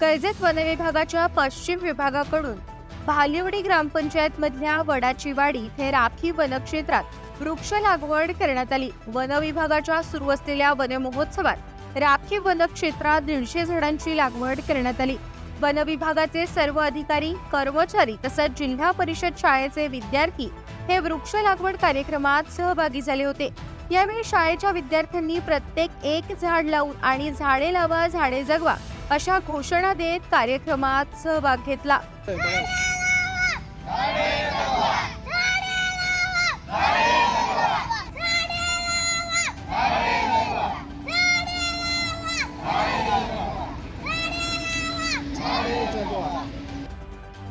कर्जत वनविभागाच्या पश्चिम विभागाकडून भालिवडी ग्रामपंचायत मधल्या वडाची वाडी इथे राखी वनक्षेत्रात वृक्ष लागवड करण्यात आली. वनविभागाच्या सुरू असलेल्या वनमहोत्सवात राखी वनक्षेत्रात दीडशे झाडांची लागवड करण्यात आली. वनविभागाचे सर्व अधिकारी कर्मचारी तसंच जिल्हा परिषद शाळेचे विद्यार्थी हे वृक्ष लागवड कार्यक्रमात सहभागी झाले होते. यावेळी शाळेच्या विद्यार्थ्यांनी प्रत्येक एक झाड लावून आणि झाडे लावा झाडे जगवा अशा घोषणा देत कार्यक्रमात सहभाग घेतला.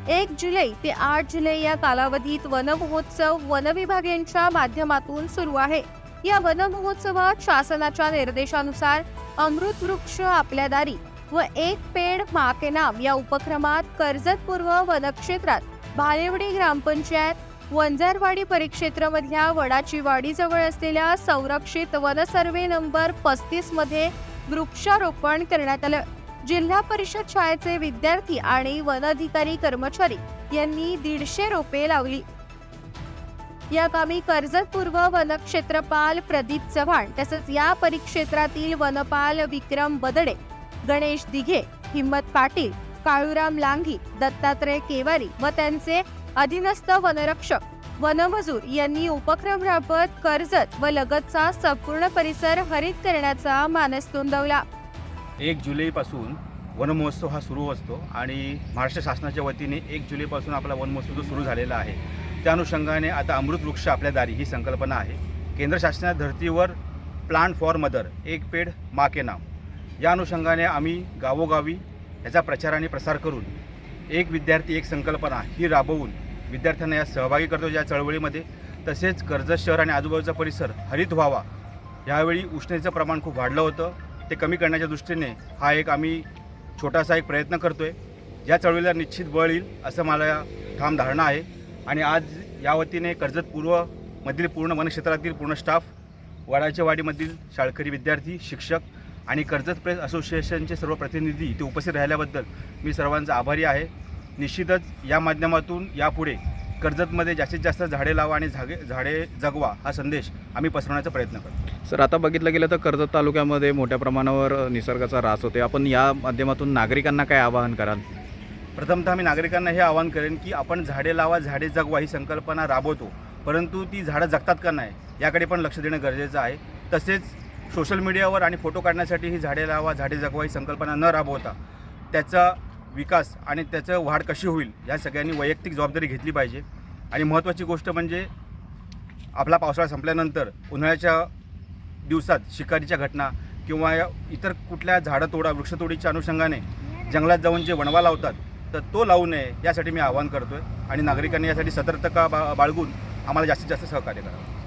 एक जुलै ते आठ जुलै या कालावधीत वन महोत्सव वन विभाग यांच्या माध्यमातून सुरू आहे. या वन महोत्सवात शासनाच्या निर्देशानुसार अमृत वृक्ष आपल्या दारी व एक पेड मा के नाम या उपक्रमात कर्जत पूर्व वनक्षेत्रात भालेवडी ग्रामपंचायत वंजारवाडी परिक्षेत्र मधल्या वडाची वाडी जवळ असलेल्या संरक्षित वनसर्वे नंबर पस्तीसमध्ये वृक्षारोपण करण्यात आलं. जिल्हा परिषद शाळेचे विद्यार्थी आणि वन अधिकारी कर्मचारी यांनी दीडशे रोपे लावली. या कामी कर्जत पूर्व वनक्षेत्रपाल प्रदीप चव्हाण तसंच या परिक्षेत्रातील वनपाल विक्रम बदडे गणेश दिघे हिम्मत पाटील काळूराम लांघी दत्तात्रय केवारी व त्यांचे अधीनस्थ वनरक्षक वनमजूर यांनी उपक्रम राबत कर्जत व लगतचा संपूर्ण परिसर हरित करण्याचा मानस नोंदवला. एक जुलैपासून वनमहोत्सव हा सुरू असतो आणि महाराष्ट्र शासनाच्या वतीने एक जुलैपासून आपला वनमहोत्सव जो सुरू झालेला आहे त्या अनुषंगाने आता अमृत वृक्ष आपल्या दारी ही संकल्पना आहे. केंद्र शासनाच्या धर्तीवर प्लांट फॉर मदर एक पेड मा के नाम. या अनुषंगाने आम्ही गावोगावी याचा प्रचार आणि प्रसार करून एक विद्यार्थी एक संकल्पना ही राबवून विद्यार्थ्यांना या सहभागी करतो. या चळवळीमध्ये तसेच कर्जत शहर आणि आजूबाजूचा परिसर हरित व्हावा. यावेळी उष्णतेचं प्रमाण खूप वाढलं होतं. ते कमी करण्याच्या दृष्टीने हा एक आम्ही छोटासा एक प्रयत्न करतो आहे या चळवळीला निश्चित बळ येईल असं मला ठाम धारणा आहे. आणि आज या वतीने कर्जत पूर्वमधील पूर्ण वनक्षेत्रातील पूर्ण स्टाफ वडाच्या वाडीमधील शाळकरी विद्यार्थी शिक्षक आणि कर्जत प्रेस असोसिएशनचे सर्व प्रतिनिधी इथे उपस्थित राहिल्याबद्दल मी सर्वांचा आभारी आहे. निश्चितच या माध्यमातून यापुढे कर्जतमध्ये जास्तीत जास्त झाडे लावा आणि झागे झाडे जगवा हा संदेश आम्ही पसरवण्याचा प्रयत्न करतो. सर आता बघितलं गेलं तर कर्जत तालुक्यामध्ये मोठ्या प्रमाणावर निसर्गाचा ऱ्हास होते आपण या माध्यमातून नागरिकांना काय आवाहन कराल? प्रथमतः मी नागरिकांना हे आवाहन करेन की आपण झाडे लावा झाडे जगवा ही संकल्पना राबवतो. परंतु ती झाडं जगतात का नाही याकडे पण लक्ष देणं गरजेचं आहे. तसेच सोशल मीडियावर आणि फोटो काढण्यासाठी ही झाडे लावा झाडे जगवा ही संकल्पना न राबवता त्याचा विकास आणि त्याचं वाढ कशी होईल या सगळ्यांनी वैयक्तिक जबाबदारी घेतली पाहिजे. आणि महत्त्वाची गोष्ट म्हणजे आपला पावसाळा संपल्यानंतर उन्हाळ्याच्या दिवसात शिकारीच्या घटना किंवा इतर कुठल्या झाडं तोडा वृक्षतोडीच्या अनुषंगाने जंगलात जाऊन जे वणवा लावतात तर तो लावू नये यासाठी मी आवाहन करतो आहे आणि नागरिकांनी यासाठी सतर्कता बा बाळगून आम्हाला जास्तीत जास्त सहकार्य करावं